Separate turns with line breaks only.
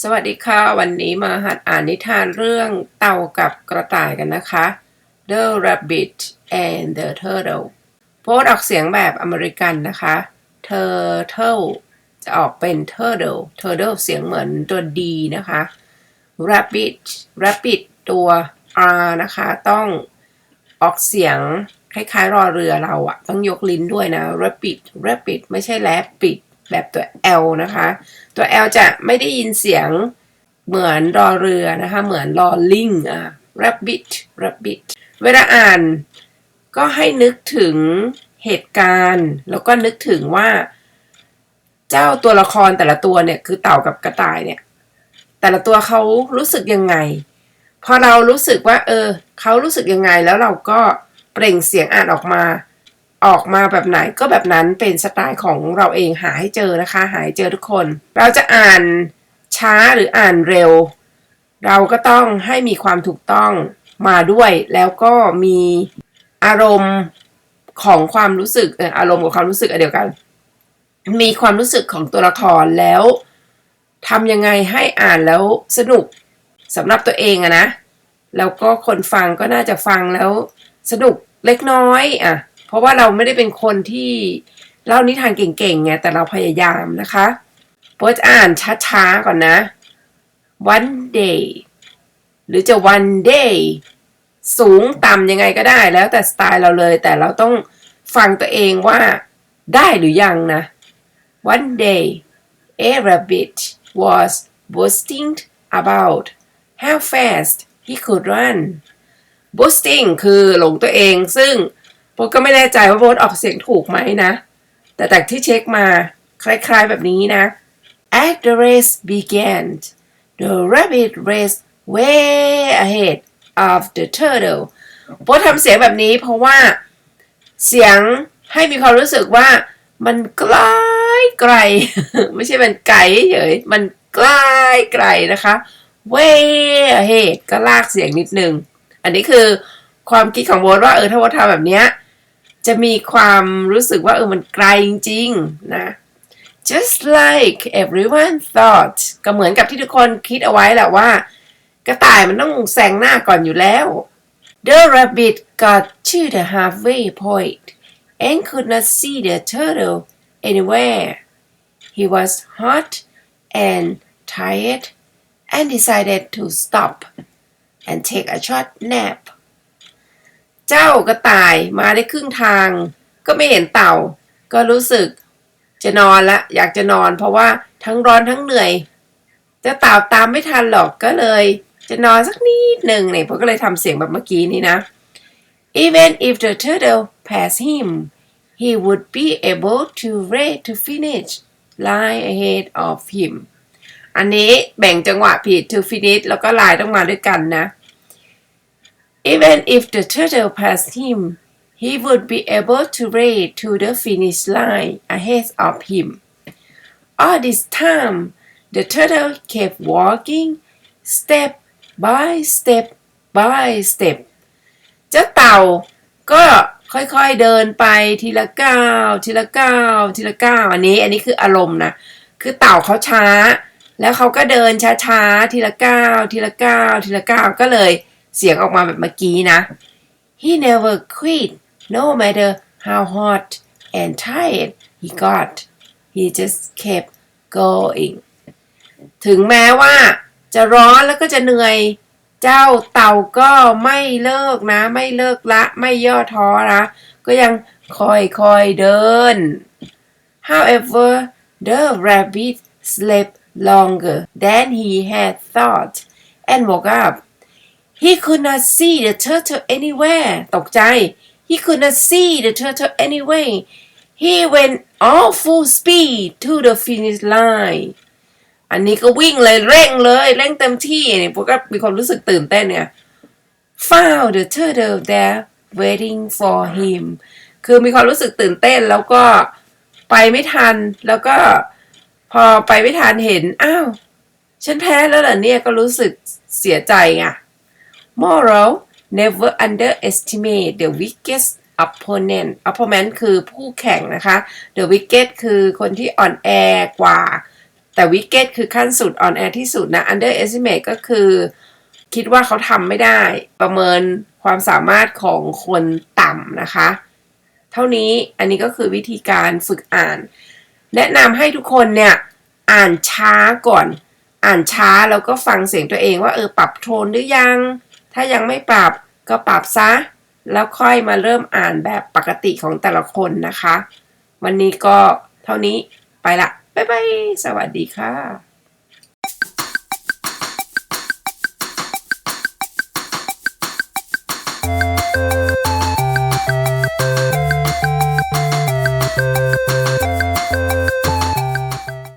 สวัสดีค่ะ วันนี้มาหัดอ่านนิทานเรื่องเต่ากับกระต่ายกันนะคะ The Rabbit and the Turtle โพสต์ออกเสียงแบบอเมริกันนะคะ Turtle จะออกเป็น Turtle Turtle เสียงเหมือนตัว D นะคะ Rabbit Rabbit ตัว R นะคะ ต้องออกเสียงคล้ายๆ รอเรือเราอะต้องยกลิ้นด้วยนะ Rabbit Rabbit ไม่ใช่ Rabbit แบบตัว L นะคะ ตัว L จะไม่ได้ยินเสียงเหมือนรอเรือนะคะ เหมือนรอลิงอะ rabbit rabbit เวลาอ่านก็ให้นึกถึงเหตุการณ์ แล้วก็นึกถึงว่า เจ้าตัวละครแต่ละตัวเนี่ย คือเต่ากับกระต่ายเนี่ย แต่ละตัวเขารู้สึกยังไง พอเรารู้สึกว่า เออเขารู้สึกยังไงแล้วเราก็เปล่งเสียงอ่านออกมา ออกมาแบบไหนก็แบบนั้นเป็นสไตล์ของเราเองหาให้เจอนะคะ หาให้เจอทุกคน เราจะอ่านช้าหรืออ่านเร็ว เราก็ต้องให้มีความถูกต้องมาด้วย แล้วก็มีอารมณ์ของความรู้สึกอารมณ์กับความรู้สึกเดียวกัน มีความรู้สึกของตัวละครแล้วทำยังไงให้อ่านแล้วสนุกสำหรับตัวเองอะนะ แล้วก็คนฟังก็น่าจะฟังแล้วสนุกเล็กน้อยอะ เพราะว่าเราไม่ได้เป็นคนที่เล่านิทานเก่งๆไงแต่เราพยายามนะคะโพสอ่านช้าๆก่อนนะ one day หรือจะ one day สูงต่ำยังไงก็ได้แล้วแต่สไตล์เราเลย แต่เราต้องฟังตัวเองว่าได้หรือยังนะ one day a rabbit was boasting about how fast he could run boasting คือหลงตัวเองซึ่ง โบก็ไม่แน่ใจว่าโบทออกเสียงถูกไหมนะ แต่จากที่เช็คมาคล้ายๆแบบนี้นะ As the race began the rabbit raced way ahead of the turtle โบททำเสียงแบบนี้เพราะว่าเสียงให้มีความรู้สึกว่ามันไกล้ไกล ไม่ใช่มันไกลเฉยมันใกล้ไกลนะคะ way ahead ก็ลากเสียงนิดนึง อันนี้คือความคิดของโบทว่าเออถ้าโบททำแบบเนี้ย จะมีความรู้สึกว่าเออมันไกลจริงๆนะ just like everyone thought ก็เหมือนกับที่ทุกคนคิดเอาไว้แหละว่า กระต่ายมันต้องแซงหน้าก่อนอยู่แล้ว The rabbit got to the halfway point and could not see the turtle anywhere. He was hot and tired and decided to stop and take a short nap. เจ้ากระต่ายมาได้ครึ่งทาง ก็ไม่เห็นเต่า ก็รู้สึก จะนอนละ อยากจะนอน เพราะว่าทั้งร้อนทั้งเหนื่อยเจะเต่าตามไม่ทันหรอกก็เลย จะนอนสักนิดหนึ่งเนี่ยผมก็เลยทำเสียงแบบเมื่อกี้นี้นะ Even if the turtle passed him he would be able to rate to finish line ahead of him อันนี้แบ่งจังหวะผิด to finish แล้วก็ลายต้องมาด้วยกันนะ Even if the turtle passed him, he would be able to race to the finish line ahead of him. All this time, the turtle kept walking step by step by step. เจ้าเต่าก็ค่อยๆเดินไปทีละก้าวทีละก้าวทีละก้าวอันนี้อันนี้คืออารมณ์นะคือเต่าเขาช้า แล้วเขาก็เดินช้าๆทีละก้าวทีละก้าวทีละก้าวก็เลย เสียงออกมาแบบเมื่อกี้นะ he never quit no matter how hot and tired he got he just kept going ถึงแม้ว่าจะร้อนแล้วก็จะเหนื่อย เจ้าเต่าก็ไม่เลิกนะ ไม่เลิกละ ไม่ย่อท้อนะ ก็ยังคอยๆเดิน however the rabbit slept longer than he had thought and woke up He could not see the turtle anywhere ตกใจ He could not see the turtle anywhere He went all full speed to the finish line อันนี้ก็วิ่งเลยเร่งเลยเร่งเต็มที่เนี่ยพวกก็มีความรู้สึกตื่นเต้นเนี่ย Found the turtle there waiting for him คือมีความรู้สึกตื่นเต้นแล้วก็ไปไม่ทันแล้วก็พอไปไม่ทันเห็น อ้าว ฉันแพ้แล้วเหรอเนี่ยก็รู้สึกเสียใจไง Moral never underestimate the weakest opponent opponent คือผู้แข่งนะคะ the weakest คือคนที่อ่อนแอกว่า แต่ wicked คือขั้นสุด on air ที่สุดนะ underestimate ก็คือ คิดว่าเขาทำไม่ได้ ประเมินความสามารถของคนต่ำนะคะ เท่านี้อันนี้ก็คือวิธีการฝึกอ่าน แนะนำให้ทุกคนเนี่ย อ่านช้าก่อน อ่านช้าแล้วก็ฟังเสียงตัวเองว่าเออปรับโทนหรือยัง ถ้ายังไม่ปรับก็ปรับซะ แล้วค่อยมาเริ่มอ่านแบบปกติของแต่ละคนนะคะ วันนี้ก็เท่านี้ไปละ บ๊ายบาย สวัสดีค่ะ「